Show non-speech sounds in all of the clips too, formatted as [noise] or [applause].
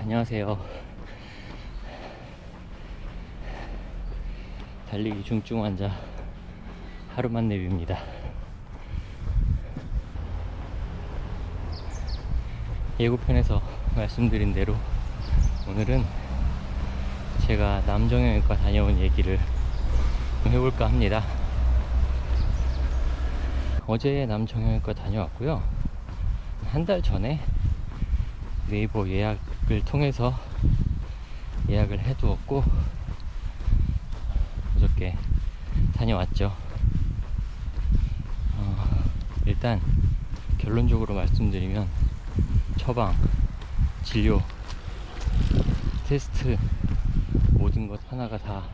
안녕하세요. 달리기 중증 환자 하루만 내비입니다. 예고편에서 말씀드린 대로 오늘은 제가 남정형외과 다녀온 얘기를 좀 해볼까 합니다. 어제 남정형외과 다녀왔고요. 한 달 전에 네이버 예약 을 통해서 예약을 해두었고 어저께 다녀왔죠. 어, 일단 결론적으로 말씀드리면 처방, 진료, 테스트 모든 것 하나가 다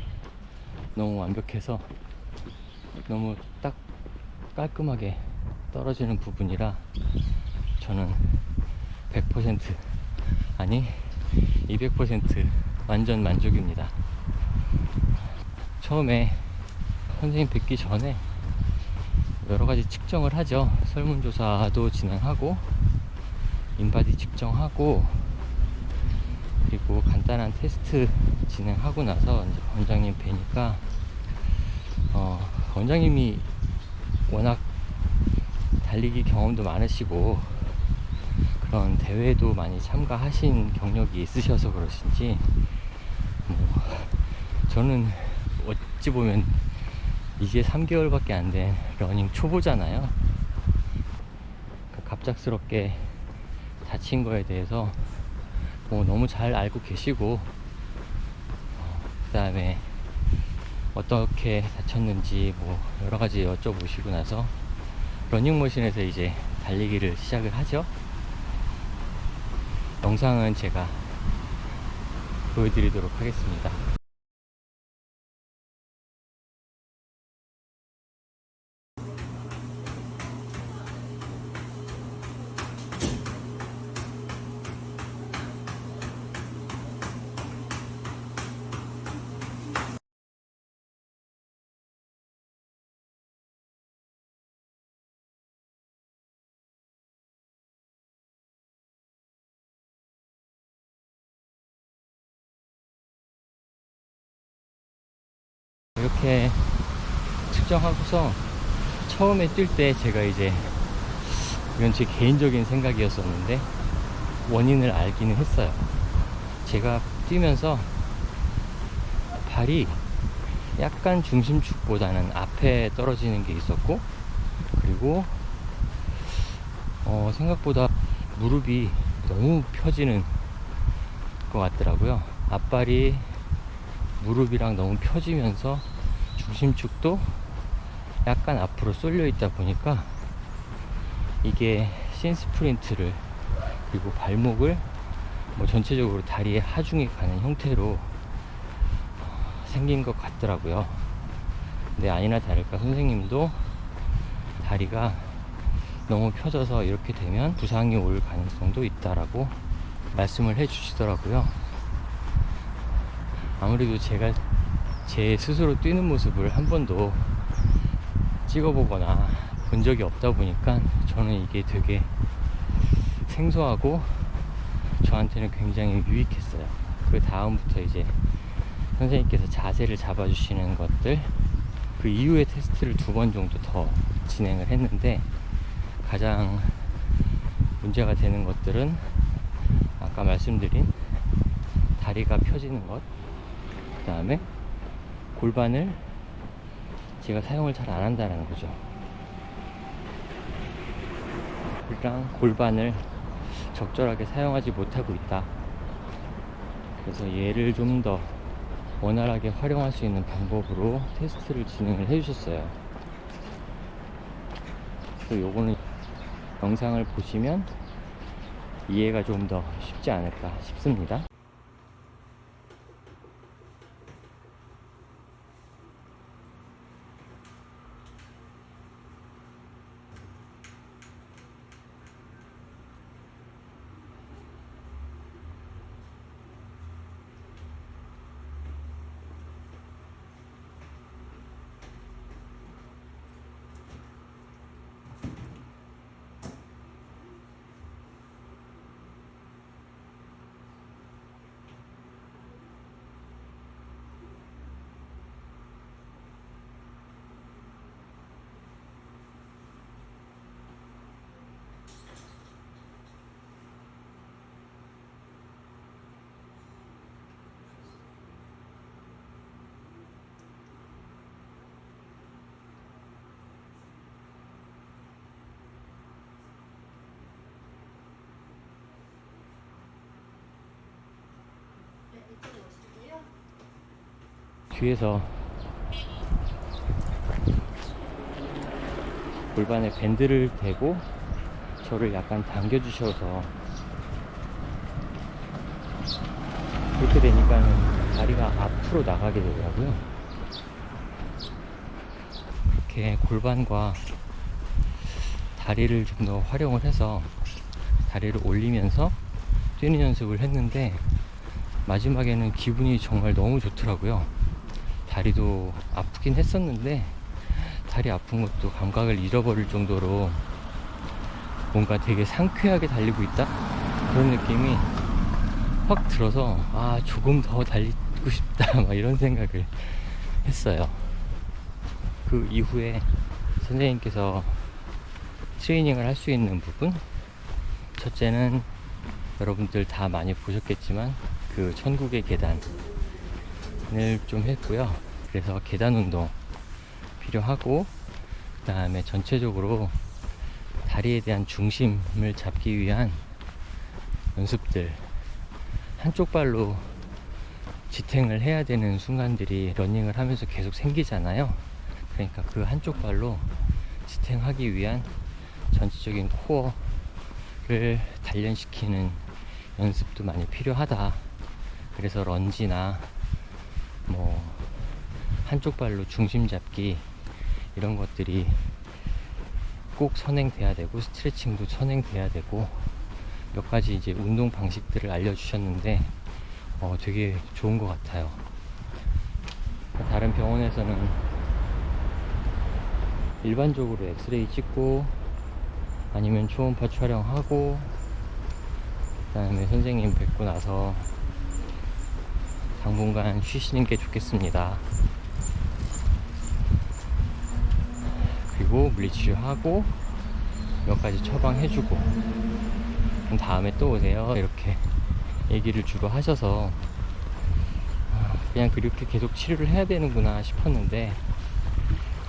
너무 완벽해서 너무 딱 깔끔하게 떨어지는 부분이라 저는 100% 아니 200% 완전 만족입니다. 처음에 선생님 뵙기 전에 여러 가지 측정을 하죠. 설문조사도 진행하고 인바디 측정하고 그리고 간단한 테스트 진행하고 나서 원장님 뵈니까 어, 원장님이 워낙 달리기 경험도 많으시고 그런 대회도 많이 참가하신 경력이 있으셔서 그러신지 뭐 저는 어찌 보면 이제 3개월밖에 안 된 러닝 초보잖아요. 그러니까 갑작스럽게 다친 거에 대해서 뭐 너무 잘 알고 계시고 그 다음에 어떻게 다쳤는지 뭐 여러 가지 여쭤보시고 나서 러닝머신에서 이제 달리기를 시작을 하죠. 영상은 제가 보여드리도록 하겠습니다. 이렇게 측정하고서 처음에 뛸 때 제가 이제 이건 제 개인적인 생각이었었는데 원인을 알기는 했어요. 제가 뛰면서 발이 약간 중심축보다는 앞에 떨어지는 게 있었고 그리고 어, 생각보다 무릎이 너무 펴지는 것 같더라고요. 앞발이 무릎이랑 너무 펴지면서 중심축도 약간 앞으로 쏠려 있다 보니까 이게 신스프린트를 그리고 발목을 뭐 전체적으로 다리의 하중에 가는 형태로 생긴 것 같더라고요. 근데 아니나 다를까 선생님도 다리가 너무 펴져서 이렇게 되면 부상이 올 가능성도 있다라고 말씀을 해 주시더라고요. 아무래도 제가 제 스스로 뛰는 모습을 한 번도 찍어보거나 본 적이 없다 보니까 저는 이게 되게 생소하고 저한테는 굉장히 유익했어요. 그 다음부터 이제 선생님께서 자세를 잡아주시는 것들 그 이후에 테스트를 두 번 정도 더 진행을 했는데 가장 문제가 되는 것들은 아까 말씀드린 다리가 펴지는 것, 그 다음에 골반을 제가 사용을 잘 안 한다는 거죠. 일단 골반을 적절하게 사용하지 못하고 있다. 그래서 얘를 좀 더 원활하게 활용할 수 있는 방법으로 테스트를 진행을 해주셨어요. 그래서 요거는 영상을 보시면 이해가 좀 더 쉽지 않을까 싶습니다. 뒤에서 골반에 밴드를 대고 저를 약간 당겨주셔서 그렇게 되니까는 다리가 앞으로 나가게 되더라고요. 이렇게 골반과 다리를 좀 더 활용을 해서 다리를 올리면서 뛰는 연습을 했는데 마지막에는 기분이 정말 너무 좋더라고요. 다리도 아프긴 했었는데 다리 아픈 것도 감각을 잃어버릴 정도로 뭔가 되게 상쾌하게 달리고 있다 그런 느낌이 확 들어서 아 조금 더 달리고 싶다 [laughs] 막 이런 생각을 했어요. 그 이후에 선생님께서 트레이닝을 할 수 있는 부분 첫째는 여러분들 다 많이 보셨겠지만 그 천국의 계단을 좀 했고요. 그래서 계단 운동 필요하고 그 다음에 전체적으로 다리에 대한 중심을 잡기 위한 연습들 한쪽 발로 지탱을 해야 되는 순간들이 러닝을 하면서 계속 생기잖아요. 그러니까 그 한쪽 발로 지탱하기 위한 전체적인 코어를 단련시키는 연습도 많이 필요하다. 그래서 런지나 뭐 한쪽 발로 중심 잡기 이런 것들이 꼭 선행돼야 되고 스트레칭도 선행돼야 되고 몇 가지 이제 운동 방식들을 알려주셨는데 어, 되게 좋은 것 같아요. 다른 병원에서는 일반적으로 엑스레이 찍고 아니면 초음파 촬영하고 그 다음에 선생님 뵙고 나서 당분간 쉬시는 게 좋겠습니다. 그리고 물리치료하고 몇 가지 처방해주고 그럼 다음에 또 오세요 이렇게 얘기를 주로 하셔서 아, 그냥 그렇게 계속 치료를 해야 되는구나 싶었는데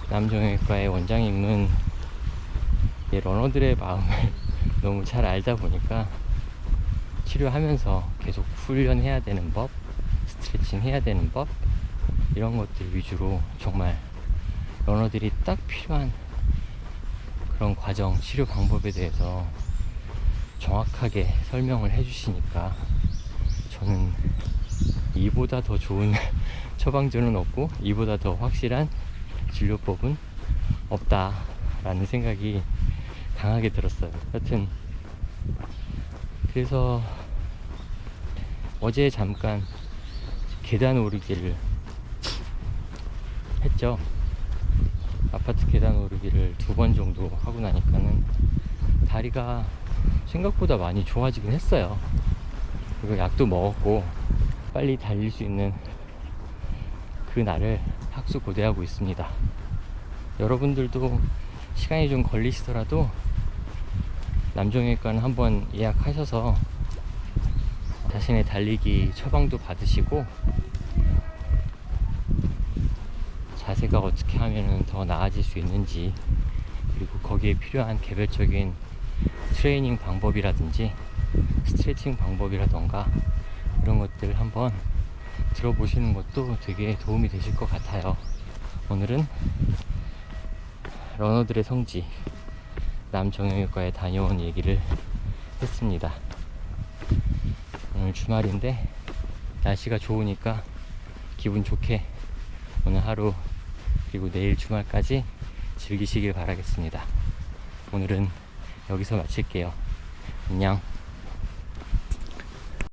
남정형외과의 원장님은 이 러너들의 마음을 [laughs] 너무 잘 알다 보니까 치료하면서 계속 훈련해야 되는 법, 스트레칭 해야 되는 법 이런 것들 위주로 정말 러너들이 딱 필요한 그런 과정, 치료 방법에 대해서 정확하게 설명을 해주시니까 저는 이보다 더 좋은 [laughs] 처방전은 없고 이보다 더 확실한 진료법은 없다라는 생각이 강하게 들었어요. 하여튼 그래서 어제 잠깐 계단 오르기를 했죠. 아파트 계단 오르기를 두 번 정도 하고 나니까는 다리가 생각보다 많이 좋아지긴 했어요. 그리고 약도 먹었고 빨리 달릴 수 있는 그 날을 학수 고대하고 있습니다. 여러분들도 시간이 좀 걸리시더라도 남정외과는 한번 예약하셔서 자신의 달리기 처방도 받으시고 자세가 어떻게 하면 더 나아질 수 있는지 그리고 거기에 필요한 개별적인 트레이닝 방법이라든지 스트레칭 방법이라던가 이런 것들 한번 들어보시는 것도 되게 도움이 되실 것 같아요. 오늘은 러너들의 성지 남정형외과에 다녀온 얘기를 했습니다. 오늘 주말인데 날씨가 좋으니까 기분 좋게 오늘 하루 그리고 내일 주말까지 즐기시길 바라겠습니다. 오늘은 여기서 마칠게요. 안녕.